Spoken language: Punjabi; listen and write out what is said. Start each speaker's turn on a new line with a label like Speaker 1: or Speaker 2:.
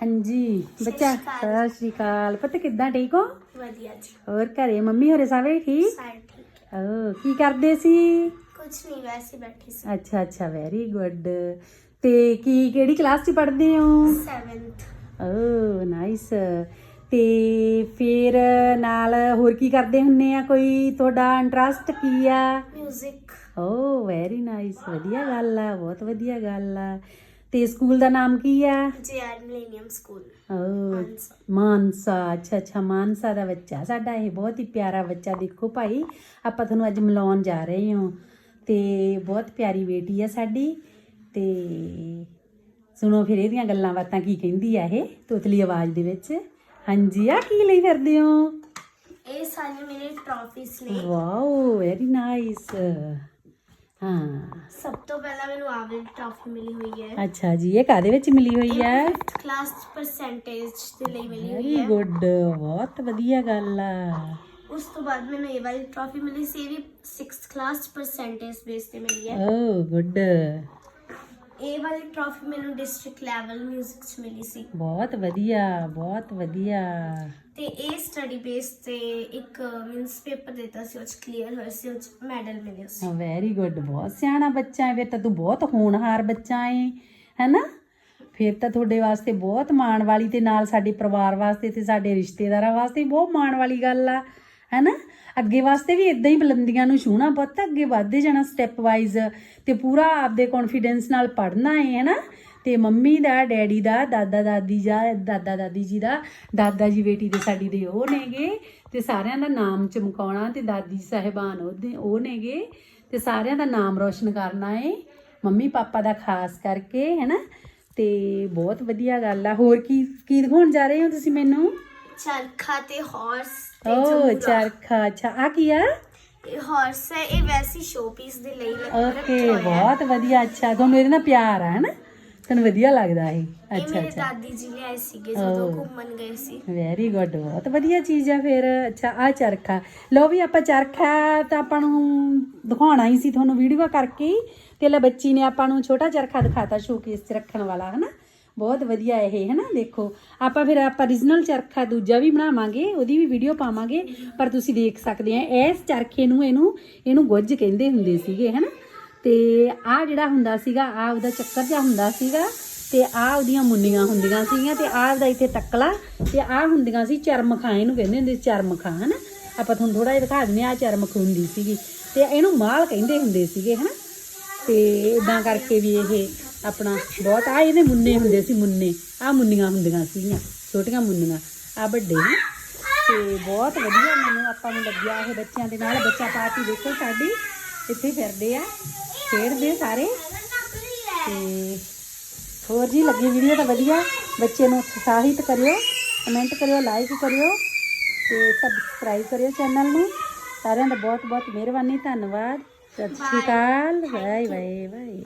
Speaker 1: ਹਾਂਜੀ ਬੱਚਾ ਸਤਿ ਸ਼੍ਰੀ ਅਕਾਲ। ਪੁੱਤ ਕਿੱਦਾਂ ਠੀਕ ਹੋ?
Speaker 2: ਵਧੀਆ ਜੀ।
Speaker 1: ਹੋਰ ਘਰੇ ਮੰਮੀ ਹੋਰੇ ਸਾਰੇ ਠੀਕ?
Speaker 2: ਸਾਰੇ ਠੀਕ
Speaker 1: ਓ ਕੀ ਕਰਦੇ ਸੀ?
Speaker 2: ਕੁਝ ਨਹੀਂ ਵੈਸੇ ਬੈਠੀ ਸੀ।
Speaker 1: ਅੱਛਾ ਅੱਛਾ ਵੈਰੀ ਗੁੱਡ ਤੇ ਕੀ ਕਿਹੜੀ ਕਲਾਸ 'ਚ ਪੜ੍ਹਦੇ ਹੋ?
Speaker 2: 7th
Speaker 1: ਓ ਨਾਈਸ ਤੇ ਫਿਰ ਨਾਲ ਹੋਰ ਕੀ ਕਰਦੇ ਹੁੰਨੇ ਆ? ਕੋਈ ਤੁਹਾਡਾ ਇੰਟਰਸਟ ਕੀ ਆ?
Speaker 2: ਮਿਊਜ਼ਿਕ
Speaker 1: ਓ ਵੈਰੀ ਨਾਈਸ ਵਧੀਆ ਗੱਲ ਆ ਬਹੁਤ ਵਧੀਆ ਗੱਲ ਆ। ਤੇ ਸਕੂਲ ਦਾ ਨਾਮ ਕੀ ਆ?
Speaker 2: JR millennium school.
Speaker 1: ਓ ਮਾਨਸਾ। ਅੱਛਾ ਅੱਛਾ ਮਾਨਸਾ ਦਾ ਬੱਚਾ। ਸਾਡਾ ਇਹ ਬਹੁਤ ਹੀ ਪਿਆਰਾ ਬੱਚਾ। ਦੇਖੋ ਭਾਈ ਆਪਾਂ ਤੁਹਾਨੂੰ ਅੱਜ ਮਿਲਾਉਣ ਜਾ ਰਹੇ ਹਾਂ। ਤੇ ਬਹੁਤ ਪਿਆਰੀ ਬੇਟੀ ਆ ਸਾਡੀ। ਤੇ ਸੁਣੋ ਫਿਰ ਇਹਦੀਆਂ ਗੱਲਾਂ ਬਾਤਾਂ ਕੀ ਕਹਿੰਦੀ ਆ ਇਹ ਤੋਤਲੀ ਆਵਾਜ਼ ਦੇ ਵਿੱਚ। ਹਾਂਜੀ ਆ ਕੀ ਲਈ ਫਿਰਦੇ ਹੋ?
Speaker 2: ਇਹ ਸਾਰੀਆਂ ਮੇਰੇ ਟਰਾਫੀਜ਼ ਨੇ।
Speaker 1: ਵਾਓ ਵੈਰੀ ਨਾਈਸ ਹਾਂ।
Speaker 2: ਸਭ ਤੋਂ ਪਹਿਲਾਂ ਮੈਨੂੰ ਵਾਲੀ ਟਰਾਫੀ ਮਿਲੀ ਹੋਈ ਹੈ।
Speaker 1: ਅੱਛਾ ਜੀ ਇਹ ਕਾਦੇ ਵਿੱਚ ਮਿਲੀ ਹੋਈ ਆ
Speaker 2: ਕਲਾਸ ਪਰਸੈਂਟੇਜ ਦੇ ਲਈ ਮਿਲੀ ਹੋਈ
Speaker 1: ਵੈਰੀ
Speaker 2: ਹੈ।
Speaker 1: ਗੁੱਡ ਬਹੁਤ ਵਧੀਆ ਗੱਲ ਆ।
Speaker 2: ਉਸ ਤੋਂ ਬਾਅਦ ਮੈਨੂੰ ਇਹ ਵਾਲੀ ਟਰਾਫੀ ਮਿਲੀ ਸੀ ਵੀ 6th ਕਲਾਸ ਪਰਸੈਂਟੇਜ ਬੇਸ ਤੇ ਮਿਲੀ ਹੈ।
Speaker 1: ਓ ਗੁੱਡ
Speaker 2: ਇਹ ਵਾਲੀ ਟਰਾਫੀ ਮੈਨੂੰ ਡਿਸਟ੍ਰਿਕਟ ਲੈਵਲ ਮਿਊਜ਼ਿਕ 'ਚ ਮਿਲੀ ਸੀ।
Speaker 1: ਬਹੁਤ ਵਧੀਆ ਬਹੁਤ ਵਧੀਆ।
Speaker 2: ਤੇ ਇਹ ਸਟੱਡੀ ਬੇਸ ਤੇ ਇੱਕ ਮੀਨਸ ਪੇਪਰ ਦਿੱਤਾ ਸੀ, ਉਹ ਚ ਕਲੀਅਰ ਹੋਇਆ ਸੀ, ਉਹ ਚ ਮੈਡਲ ਮਿਲਿਆ ਸੀ।
Speaker 1: ਵੈਰੀ ਗੁੱਡ ਬਹੁਤ ਸਿਆਣਾ ਬੱਚਾ ਹੈ, ਫਿਰ ਤਾਂ ਤੂੰ ਬਹੁਤ ਹੋਣਹਾਰ ਬੱਚਾ ਹੈ ਹੈਨਾ? ਫਿਰ ਤਾਂ ਤੁਹਾਡੇ ਵਾਸਤੇ ਬਹੁਤ ਮਾਣ ਵਾਲੀ ਤੇ ਨਾਲ ਸਾਡੇ ਪਰਿਵਾਰ ਵਾਸਤੇ ਤੇ ਸਾਡੇ ਰਿਸ਼ਤੇਦਾਰਾਂ ਵਾਸਤੇ ਬਹੁਤ ਮਾਣ ਵਾਲੀ ਗੱਲ ਆ, ਹੈਨਾ? ਅੱਗੇ ਵਾਸਤੇ ਵੀ ਇਦਾਂ ਹੀ ਬੁਲੰਦੀਆਂ ਨੂੰ ਛੂਣਾ ਪੁੱਤ, ਅੱਗੇ ਵਧਦੇ ਜਾਣਾ ਸਟੈਪ ਵਾਈਜ਼ ਤੇ ਪੂਰਾ ਆਪਦੇ ਕੌਨਫੀਡੈਂਸ ਨਾਲ ਪੜ੍ਹਨਾ ਹੈ ਹੈਨਾ? ਤੇ ਮੰਮੀ ਦਾ ਡੈਡੀ ਦਾ ਦਾਦਾ ਦਾਦੀ ਜਾਂ ਦਾਦਾ ਦਾਦੀ ਜੀ ਦਾ ਦਾਦਾ ਜੀ ਬੇਟੀ ਦੇ ਸਾਡੀ ਦੇ ਉਹ ਨੇਗੇ ਤੇ ਸਾਰਿਆਂ ਦਾ ਨਾਮ ਚਮਕਾਉਣਾ ਤੇ ਦਾਦੀ ਸਾਹਿਬਾਨ ਉਹਦੇ ਉਹ ਨੇਗੇ ਤੇ ਸਾਰਿਆਂ ਦਾ ਨਾਮ ਰੋਸ਼ਨ ਕਰਨਾ ਏ ਮੰਮੀ ਪਾਪਾ ਦਾ ਖਾਸ ਕਰਕੇ ਹੈਨਾ? ਤੇ ਬਹੁਤ ਵਧੀਆ ਗੱਲ ਆ। ਹੋਰ ਕੀ ਕੀ ਦਿਖਾਉਣ ਜਾ ਰਹੇ ਹੋ ਤੁਸੀਂ ਮੈਨੂੰ?
Speaker 2: ਚਰਖਾ ਤੇ ਹਾਰਸ ਤੇ
Speaker 1: ਓ। ਚਰਖਾ ਅੱਛਾ। ਆ ਕੀ ਆ?
Speaker 2: ਇਹ ਹਾਰਸ ਹੈ ਇਹ ਵੈਸੀ ਸ਼ੋਪੀਸ ਦੇ ਲਈ ਲ-
Speaker 1: ਓਕੇ। ਬਹੁਤ ਵਧੀਆ। ਅੱਛਾ ਤੁਹਾਨੂੰ ਇਹਦੇ ਨਾਲ ਪਿਆਰ ਆ ਹੈਨਾ? ਤੁਹਾਨੂੰ ਵਧੀਆ ਲੱਗਦਾ ਇਹ? ਅੱਛਾ
Speaker 2: ਮੇਰੇ
Speaker 1: ਅੱਛਾ।
Speaker 2: ਦਾਦੀ ਜੀ ਲਿਆਏ ਸੀਗੇ ਜਦੋਂ
Speaker 1: ਓ।
Speaker 2: ਘੁੰਮਣ ਗਏ ਸੀ।
Speaker 1: ਵੈਰੀ ਗੁੱਡ ਬਹੁਤ ਵਧੀਆ ਚੀਜ਼ ਆ ਫਿਰ। ਅੱਛਾ ਆ ਚਰਖਾ। ਲਓ ਵੀ ਆਪਾਂ ਚਰਖਾ ਤਾਂ ਆਪਾਂ ਨੂੰ ਦਿਖਾਉਣਾ ਹੀ ਸੀ ਤੁਹਾਨੂੰ ਵੀਡੀਓ ਕਰਕੇ ਹੀ। ਤੇ ਲੈ ਬੱਚੀ ਨੇ ਆਪਾਂ ਨੂੰ ਛੋਟਾ ਚਰਖਾ ਦਿਖਾਤਾ ਸ਼ੋਕੇਸ 'ਚ ਰੱਖਣ ਵਾਲਾ ਹਨਾ? ਬਹੁਤ ਵਧੀਆ ਇਹ ਹਨਾ? ਦੇਖੋ ਆਪਾਂ ਫਿਰ ਆਪਾਂ origignal ਚਰਖਾ ਦੂਜਾ ਵੀ ਬਣਾਵਾਂਗੇ ਉਹਦੀ ਵੀ ਵੀਡੀਓ ਪਾਵਾਂਗੇ। ਪਰ ਤੁਸੀਂ ਦੇਖ ਸਕਦੇ ਆ ਇਸ ਚਰਖੇ ਨੂੰ ਇਹਨੂੰ ਇਹਨੂੰ ਗੁੱਜ ਕਹਿੰਦੇ ਹੁੰਦੇ ਸੀਗੇ ਹਨਾ? ਤੇ ਆ ਜਿਹੜਾ ਹੁੰਦਾ ਸੀਗਾ ਆ ਉਹਦਾ ਚੱਕਰ ਜਿਹਾ ਹੁੰਦਾ ਸੀਗਾ ਤੇ ਆ ਉਹਦੀਆਂ ਮੁੰਨੀਆਂ ਹੁੰਦੀਆਂ ਸੀਗੀਆਂ ਤੇ ਆਹ ਉਹਦਾ ਇੱਥੇ ਤੱਕਲਾ ਤੇ ਆ ਹੁੰਦੀਆਂ ਸੀ ਚਰਮਖਾਂ ਇਹਨੂੰ ਕਹਿੰਦੇ ਹੁੰਦੇ ਸੀ ਚਰਮਖਾਂ ਹਨਾ? ਆਪਾਂ ਤੁਹਾਨੂੰ ਥੋੜਾ ਜਿਹਾ ਦਿਖਾ ਦਿੰਦੇ ਆ ਚਰਮਖ ਹੁੰਦੀ ਸੀਗੀ ਤੇ ਇਹਨੂੰ ਮਾਲ ਕਹਿੰਦੇ ਹੁੰਦੇ ਸੀਗੇ, ਹਨਾ? ਤੇ ਇਦਾਂ ਕਰਕੇ ਵੀ ਇਹ ਆਪਣਾ ਬਹੁਤ ਆ ਇਹਦੇ ਮੁੰਨੇ ਹੁੰਦੇ ਸੀ, ਮੁੰਨੇ ਆ ਮੁੰਨੀਆਂ ਹੁੰਦੀਆਂ ਸੀਗੀਆਂ, ਛੋਟੀਆਂ ਮੁੰਨੀਆਂ ਆ ਵੱਡੇ ਨੇ। ਤੇ ਬਹੁਤ ਵਧੀਆ ਮੈਨੂੰ ਆਪਾਂ ਨੂੰ ਲੱਗਿਆ, ਇਹ ਬੱਚਿਆਂ ਦੇ ਨਾਲ ਬੱਚਾ ਪਾਰਟੀ ਦੇਖੋ ਸਾਡੀ, ਇੱਥੇ ਫਿਰਦੇ ਆ। ਖੇਡਦੇ ਸਾਰੇ। ਤੇ ਹੋਰ ਜੀ ਲੱਗੀ ਵੀਡੀਓ ਤਾਂ ਵਧੀਆ। ਬੱਚੇ ਨੂੰ ਉਤਸ਼ਾਹਿਤ ਕਰਿਓ ਕਮੈਂਟ ਕਰਿਓ ਲਾਈਕ ਕਰਿਓ ਤੇ ਸਬਸਕ੍ਰਾਈਬ ਕਰਿਓ ਚੈਨਲ ਨੂੰ। ਸਾਰਿਆਂ ਦਾ ਬਹੁਤ ਬਹੁਤ ਮਿਹਰਬਾਨੀ ਧੰਨਵਾਦ। ਸਤਿ ਸ਼੍ਰੀ ਅਕਾਲ। Bye bye bye.